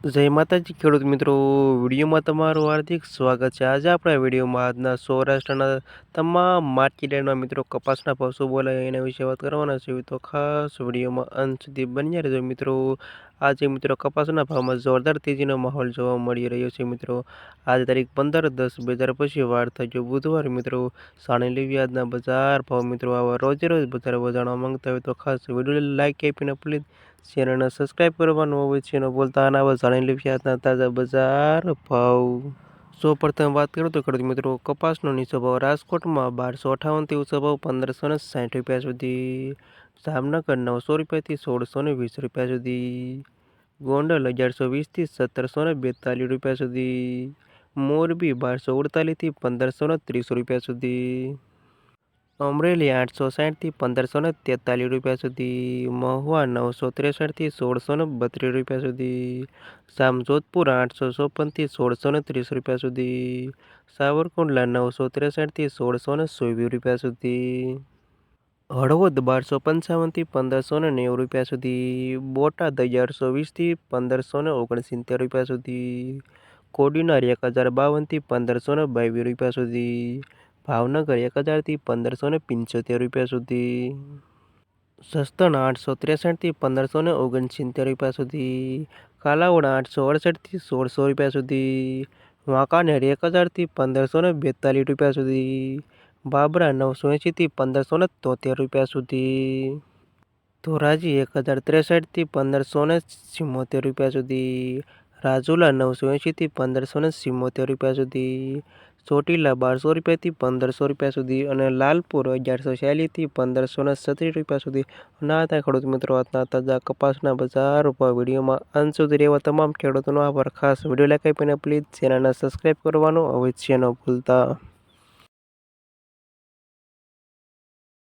જય માતાજી, ખેડૂત મિત્રો. વિડીયોમાં તમારું હાર્દિક સ્વાગત છે. આજે આપણા વિડીયોમાં આજના સૌરાષ્ટ્રના તમામ માર્કેટના મિત્રો કપાસના ભાવ શું બોલાય એના વિશે વાત કરવાના છે. તો ખાસ વિડીયોમાં અંત સુધી બન્યા રહેજો મિત્રો. આજે મિત્રો કપાસના ભાવમાં જોરદાર તેજીનો માહોલ જોવા મળી રહ્યો છે મિત્રો. આજે તારીખ પંદર દસ બે હજાર પછી વાર થયો બુધવાર મિત્રો. સાણી લેવી આજના બજાર ભાવ મિત્રો. આવા રોજે રોજ બજાર વધારવા માંગતા હોય તો ખાસ વીડિયો લાઈક આપીને પ્લીઝ ચેનલને સબસ્ક્રાઈબ કરવાનું હોય છે અને બોલતા આના જાણી લેવી આજના તાજા બજાર ભાવ. સૌ પ્રથમ વાત કરું તો ખેડૂત મિત્રો, કપાસનો નીચો ભાવ રાજકોટમાં બારસો અઠાવનથી ઊંચો ભાવ પંદરસો ને સાઠ રૂપિયા સુધી. જામનગર નવસો રૂપિયાથી સોળસો ને વીસ રૂપિયા સુધી. ગોંડલ અગિયારસો વીસથી સત્તરસો ને બેતાલીસ રૂપિયા સુધી. મોરબી બારસો અડતાલીસથી પંદરસો ને ત્રીસ રૂપિયા સુધી. અમરેલી આઠસો સાઠથી પંદરસો ને તેતાલીસ રૂપિયા સુધી, મહુવા નવસો ત્રેસઠથી સોળસો ને બત્રીસ રૂપિયા સુધી જામજોધપુર આઠસો ચોપનથી સોળસો ને ત્રીસ રૂપિયા સુધી, સાવરકુંડલા નવસો ત્રેસઠથી સોળસો ને ચોવીસ રૂપિયા સુધી, હળવદ બારસો પંચાવનથી પંદરસો ને નેવું રૂપિયા સુધી, બોટાદ અગિયારસો વીસથી પંદરસો ને ઓગણસિત્તેર રૂપિયા સુધી, કોડીનાર એક હજાર બાવનથી પંદરસો ને બાવીસ રૂપિયા સુધી ભાવનગર એક હજારથી પંદરસો ને પંચોતેર રૂપિયા સુધી. સસ્તન આઠસો ત્રેસઠથી પંદરસો ને ઓગણસિત્તેર રૂપિયા સુધી. કાલાવડ આઠસો અડસઠથી સોળસો રૂપિયા સુધી. વાંકાનેર એક હજારથી પંદરસો ને બેતાલીસ રૂપિયા સુધી. બાબરા નવસો એંશીથી પંદરસો ને તોતેર રૂપિયા સુધી. ધોરાજી એક હજાર ત્રેસઠથી પંદરસો ને ચુમ્મોતેર રૂપિયા સુધી. રાજુલા નવસો એંશીથી પંદરસો ને ચુમ્મોતેર રૂપિયા સુધી, ચોટીલા બારસો રૂપિયાથી પંદરસો રૂપિયા સુધી અને લાલપુર અગિયારસો છ્યાલીસથી પંદરસો ને છત્રીસ રૂપિયા સુધી. ના હતા ખેડૂત મિત્રો, આજના તાજા કપાસના બજાર ઉપર વિડીયોમાં અંત સુધી રહેવા તમામ ખેડૂતોનો આભાર. ખાસ વીડિયો લાઈક આપીને પ્લીઝ ચેનલને સબસ્ક્રાઈબ કરવાનું અવશ્ય ન ભૂલતા.